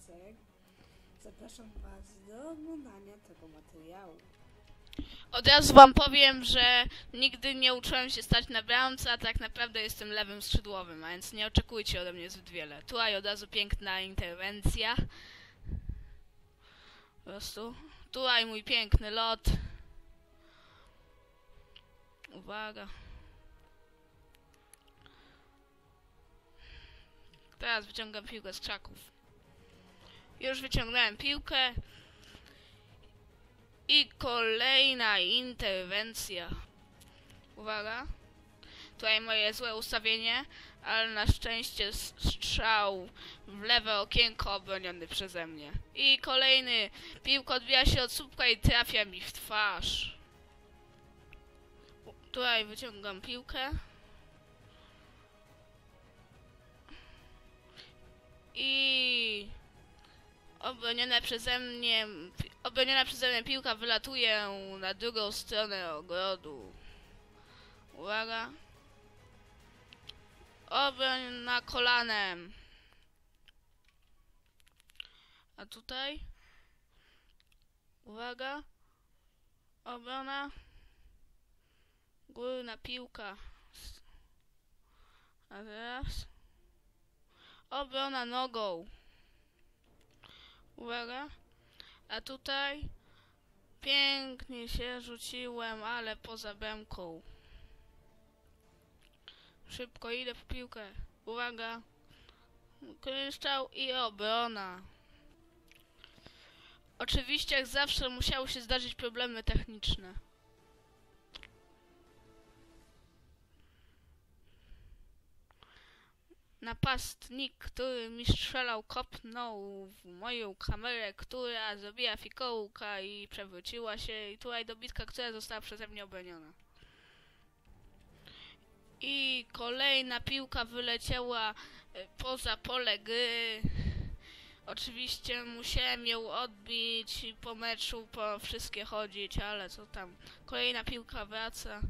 Jacek. Zapraszam Was do oglądania tego materiału. Od razu wam powiem, że nigdy nie uczyłem się stać na bramce, a tak naprawdę jestem lewym skrzydłowym, a więc nie oczekujcie ode mnie zbyt wiele. Tutaj od razu piękna interwencja. Po prostu. Tutaj mój piękny lot. Uwaga. Teraz wyciągam piłkę z krzaków. Już wyciągnąłem piłkę. I kolejna interwencja. Uwaga. Tutaj moje złe ustawienie, ale na szczęście strzał w lewe okienko obroniony przeze mnie. I kolejny. Piłka odbija się od słupka i trafia mi w twarz. Tutaj wyciągam piłkę. Obroniona przeze mnie obroniona przeze mnie piłka wylatuje na drugą stronę ogrodu. Uwaga. Obroń na kolanem. A tutaj? Uwaga. Obrona. Górna piłka. A teraz? Obrona nogą. Uwaga. A tutaj pięknie się rzuciłem, ale poza bramką. Szybko idę po piłkę. Uwaga. Kryształ i obrona. Oczywiście jak zawsze musiały się zdarzyć problemy techniczne. Napastnik, który mi strzelał, kopnął w moją kamerę, która zrobiła fikołka i przewróciła się. I tutaj dobitka, która została przeze mnie obroniona. I kolejna piłka wyleciała e, poza pole gry. Oczywiście musiałem ją odbić i po meczu po wszystkie chodzić, ale co tam. Kolejna piłka wraca.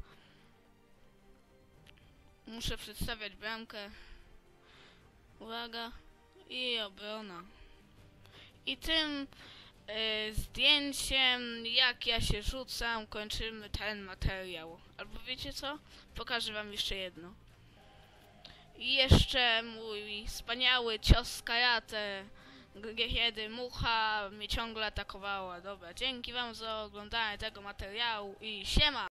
Muszę przedstawiać bramkę. Uwaga. I obrona. I tym e, zdjęciem, jak ja się rzucam, kończymy ten materiał. Albo wiecie co? Pokażę wam jeszcze jedno. I jeszcze mój wspaniały cios karate, kiedy mucha mnie ciągle atakowała. Dobra, dzięki wam za oglądanie tego materiału i siema!